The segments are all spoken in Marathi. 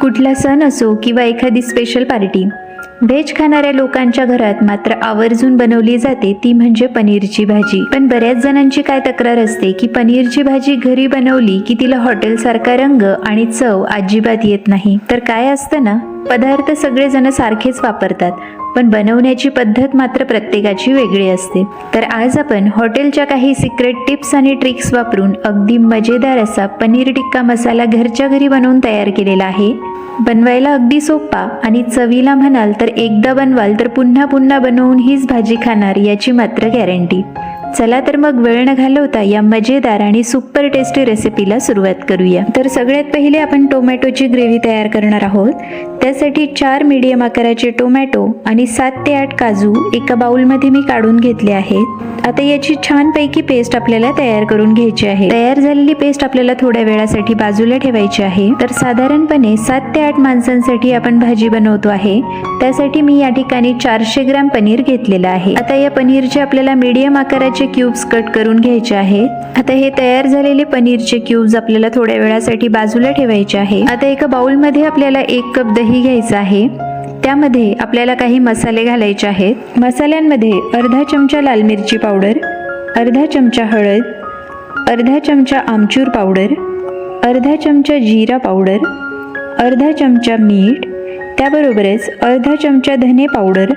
कुठला सण असो किंवा एखादी स्पेशल पार्टी व्हेज खाणाऱ्या लोकांच्या घरात मात्र आवर्जून बनवली जाते ती म्हणजे पनीरची भाजी. पण बऱ्याच जणांची काय तक्रार असते की पनीरची भाजी घरी बनवली की तिला हॉटेलसारखा रंग आणि चव अजिबात येत नाही. तर काय असतं ना? पदार्थ सगळेजण सारखेच वापरतात पण बनवण्याची पद्धत मात्र प्रत्येकाची वेगळी असते. तर आज आपण हॉटेलच्या काही सिक्रेट टिप्स आणि ट्रिक्स वापरून अगदी मजेदार असा पनीर टिक्का मसाला घरच्या घरी बनवून तयार केलेला आहे. बनवायला अगदी सोपा आणि चवीला म्हणाल तर एकदा बनवाल तर पुन्हा पुन्हा बनवून हीच भाजी खाणार याची मात्र गॅरंटी चला तर मग वेळ न घालवता या मजेदार आणि सुपर टेस्टी रेसिपीला सुरुवात करूया. तर सगळ्यात पहिले आपण टोमॅटोची ग्रेव्ही तयार करणार आहोत. त्यासाठी चार मीडियम आकाराचे टोमॅटो आणि सात ते आठ काजू एका बाउलमध्ये मी काढून घेतले आहेत. आता याची छानपैकी पेस्ट आपल्याला तयार करून घ्यायची आहे. तयार झालेली पेस्ट आपल्याला थोड्या वेळासाठी बाजूला ठेवायची आहे. तर साधारणपणे सात ते आठ माणसांसाठी आपण भाजी बनवतो आहे. त्यासाठी मी या ठिकाणी चारशे ग्राम पनीर घेतलेलं आहे. आता या पनीरचे आपल्याला मीडियम आकाराचे क्यूब्स कट करून घ्यायचे आहेत आता हे तयार झालेले पनीरचे क्यूब्स आपल्याला थोड्या वेळासाठी बाजूला ठेवायचे आहे. आता एका बाउलमध्ये आपल्याला एक कप दही घ्यायचं आहे. त्यामध्ये आपल्याला काही मसाले घालायचे आहेत. मसाल्यांमध्ये अर्धा चमचा लाल मिरची पावडर अर्धा चमचा हळद अर्धा चमचा आमचूर पावडर अर्धा चमचा जिरा पावडर अर्धा चमचा मीठ त्याबरोबरच अर्धा चमचा धने पावडर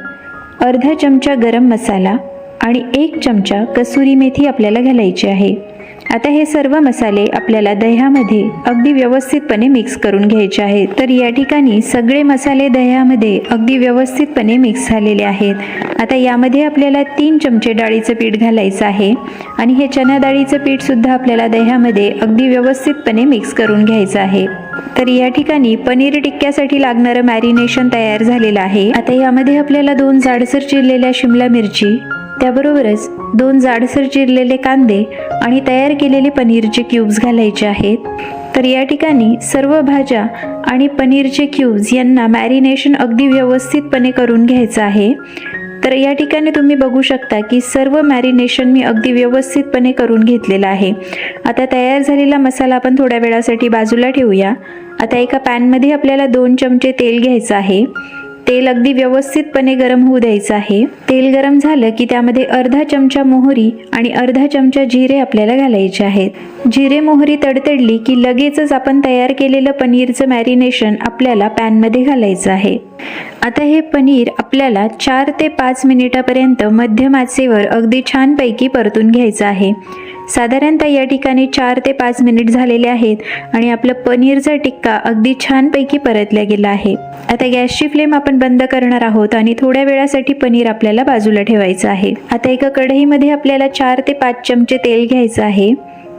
अर्धा चमचा गरम मसाला आणि एक चमचा कसुरी मेथी आपल्याला घालायची आहे. आता हे सर्व मसाले आपल्याला दह्यामध्ये अगदी व्यवस्थितपणे मिक्स करून घ्यायचे आहेत. तर या ठिकाणी सगळे मसाले दह्यामध्ये अगदी व्यवस्थितपणे मिक्स झालेले आहेत. आता यामध्ये आपल्याला तीन चमचे डाळीचं पीठ घालायचं आहे आणि हे चना डाळीचं पीठसुद्धा आपल्याला दह्यामध्ये अगदी व्यवस्थितपणे मिक्स करून घ्यायचं आहे. तर या ठिकाणी पनीर टिक्क्यासाठी लागणारं मॅरिनेशन तयार झालेलं आहे. आता यामध्ये आपल्याला दोन जाडसर चिरलेल्या शिमला मिरची त्याबरोबरच दोन जाडसर चिरलेले कांदे आणि तयार केलेले पनीरचे क्यूब्स घालायचे आहेत. तर या ठिकाणी सर्व भाज्या आणि पनीरचे क्यूब्स यांना मॅरिनेशन अगदी व्यवस्थितपणे करून घ्यायचं आहे. तर या ठिकाणी तुम्ही बघू शकता की सर्व मॅरिनेशन मी अगदी व्यवस्थितपणे करून घेतलेलं आहे. आता तयार झालेला मसाला आपण थोड्या वेळासाठी बाजूला ठेवूया. आता एका पॅनमध्ये आपल्याला दोन चमचे तेल घ्यायचं आहे. तेल अगदी व्यवस्थितपणे गरम होऊ द्यायचं आहे. तेल गरम झालं की त्यामध्ये अर्धा चमचा मोहरी आणि अर्धा चमचा जिरे आपल्याला घालायचे आहेत. जिरे मोहरी तडतडली की लगेचच आपण तयार केलेलं पनीरचं मॅरिनेशन आपल्याला पॅनमध्ये घालायचं आहे. आता हे पनीर आपल्याला चार ते पाच मिनिटापर्यंत मध्यम आचेवर अगदी छानपैकी परतून घ्यायचं आहे. साधारणतः या ठिकाणी चार ते पाच मिनिट झालेले आहेत आणि आपलं पनीरचा टिक्का अगदी छानपैकी परतला गेला आहे. आता गॅसची फ्लेम आपण बंद करणार आहोत आणि थोड्या वेळासाठी पनीर आपल्याला बाजूला ठेवायचं आहे. आता एका कढईमध्ये आपल्याला चार ते पाच चमचे तेल घ्यायचं आहे.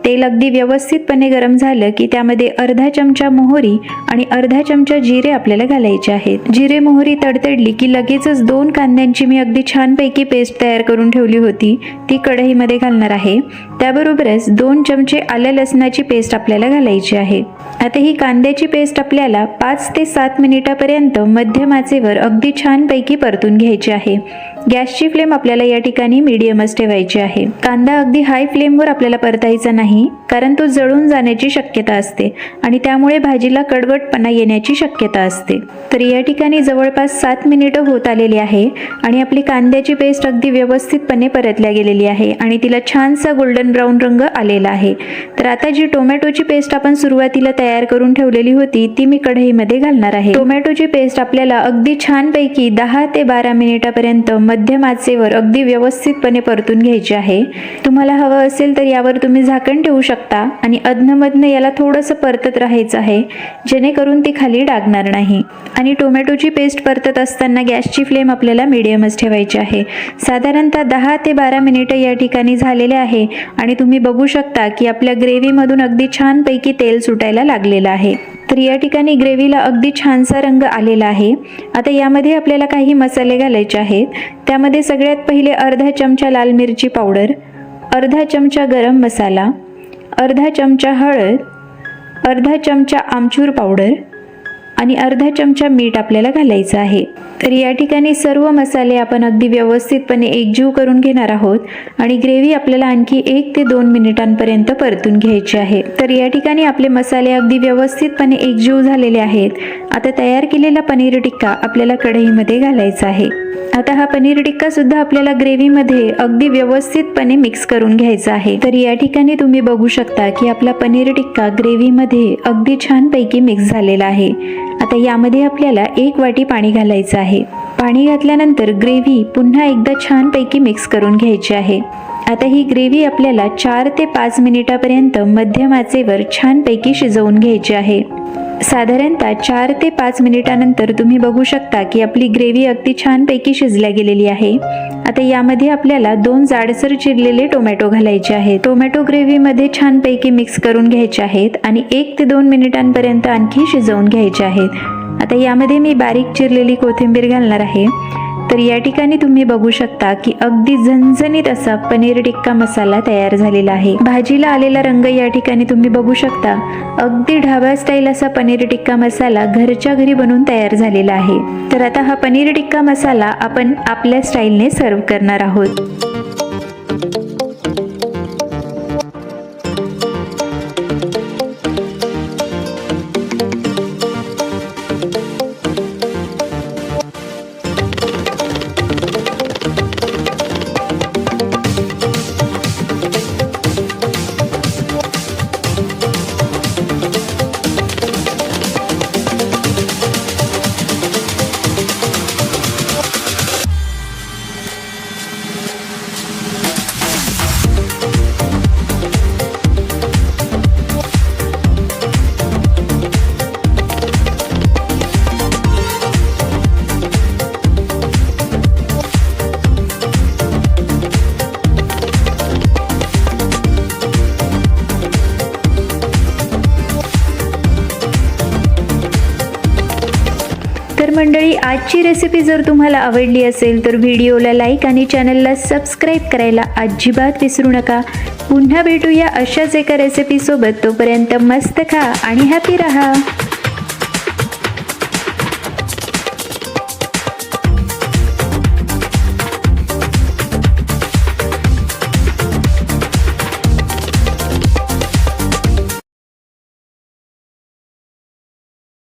तेल अगदी व्यवस्थितपणे गरम झालं की त्यामध्ये अर्धा चमचा मोहरी आणि अर्धा चमचा जिरे आपल्याला घालायचे आहेत. जिरे मोहरी तडतडली की लगेचच दोन कांद्यांची मी अगदी छानपैकी पेस्ट तयार करून ठेवली होती. ती कढईमध्ये घालणार आहे. त्याबरोबरच दोन चमचे आलं लसणाची पेस्ट आपल्याला घालायची आहे. आता ही कांद्याची पेस्ट आपल्याला पाच ते सात मिनिटापर्यंत मध्यम आचेवर अगदी छानपैकी परतून घ्यायची आहे. गॅसची फ्लेम आपल्याला या ठिकाणी मिडियमच ठेवायची आहे. कांदा अगदी हाय फ्लेमवर आपल्याला परतायचा नाही. कारण तो जळून जाण्याची शक्यता असते आणि त्यामुळे भाजीला कडवटपणा येण्याची शक्यता असते. तर या ठिकाणी जवळपास सात मिनिटं होत आलेली आहे आणि आपली कांद्याची पेस्ट अगदी व्यवस्थितपणे परतल्या गेलेली आहे आणि तिला छानसा गोल्डन ब्राऊन रंग आलेला आहे. तर आता जी टोमॅटोची पेस्ट आपण सुरुवातीला तयार करून ठेवलेली होती ती मी कढईमध्ये घालणार आहे. टोमॅटोची पेस्ट आपल्याला अगदी छानपैकी दहा ते बारा मिनिटापर्यंत मध्यम आचेवर अगदी व्यवस्थितपणे परतून घ्यायची आहे. तुम्हाला हवं असेल तर यावर तुम्ही झाकण ठेवू शकता आणि अधनमधनं याला थोडंसं परतत राहायचं आहे जेणेकरून ती खाली डागणार नाही. आणि टोमॅटोची पेस्ट परतत असताना गॅसची फ्लेम आपल्याला मिडियमच ठेवायची आहे. साधारणतः दहा ते बारा मिनिटं या ठिकाणी झालेले आहे आणि तुम्ही बघू शकता की आपल्या ग्रेव्हीमधून अगदी छानपैकी तेल सुटायला लागलेलं आहे. तर या ठिकाणी ग्रेव्हीला अगदी छानसा रंग आलेला आहे. आता यामध्ये आपल्याला काही मसाले घालायचे आहेत. त्यामध्ये सगळ्यात पहिले अर्धा चमचा लाल मिरची पावडर अर्धा चमचा गरम मसाला अर्धा चमचा हळद अर्धा चमचा आमचूर पावडर आणि अर्धा चमचा मीठ आपल्याला घालायचं आहे. तर या ठिकाणी सर्व मसाले आपण अगदी व्यवस्थितपणे एकजीव करून घेणार आहोत आणि ग्रेव्ही आपल्याला आणखी एक ते दोन मिनिटांपर्यंत परतून घ्यायची आहे. तर या ठिकाणी आपले मसाले अगदी व्यवस्थितपणे एकजीव झालेले आहेत. आता तयार केलेला पनीर टिक्का आपल्याला कढईमध्ये घालायचा आहे. आता हा पनीर टिक्का सुद्धा आपल्याला ग्रेव्हीमध्ये अगदी व्यवस्थितपणे मिक्स करून घ्यायचा आहे. तर या ठिकाणी तुम्ही बघू शकता की आपला पनीर टिक्का ग्रेव्हीमध्ये अगदी छानपैकी मिक्स झालेला आहे. आता यामध्ये आपल्याला एक वाटी पाणी घालायचं आहे. पाणी घातल्यानंतर ग्रेव्ही पुन्हा एकदा छानपैकी मिक्स करून घ्यायची आहे. आता ही ग्रेव्ही आपल्याला चार ते पाच मिनिटापर्यंत मध्यम आचेवर छानपैकी शिजवून घ्यायची आहे. साधारणतः चार ते पाच मिनिटानंतर तुम्ही बघू शकता की आपली ग्रेव्ही अगदी छानपैकी शिजल्या गेलेली आहे. आता यामध्ये आपल्याला दोन जाडसर चिरलेले टोमॅटो घालायचे आहेत. टोमॅटो ग्रेव्हीमध्ये छानपैकी मिक्स करून घ्यायचे आहेत आणि एक ते दोन मिनिटांपर्यंत आणखी शिजवून घ्यायचे आहेत. आता यामध्ये मी बारीक चिरलेली कोथिंबीर घालणार आहे. तर या ठिकाणी तुम्ही बघू शकता की अगदी झणझणीत असा पनीर टिक्का मसाला तयार झालेला आहे. भाजीला आलेला रंग या ठिकाणी तुम्ही बघू शकता. अगदी ढाबा स्टाईल असा पनीर टिक्का मसाला घरच्या घरी बनवून तयार झालेला आहे. तर आता हा पनीर टिक्का मसाला आपण आपल्या स्टाईलने सर्व करणार आहोत. मंडळी आजची रेसिपी जर तुम्हाला आवडली असेल तर व्हिडिओला लाईक आणि चॅनलला सबस्क्राईब करायला अजिबात विसरू नका. पुन्हा भेटूया अशाच एका रेसिपीसोबत तोपर्यंत मस्त खा आणि हॅपी राहा.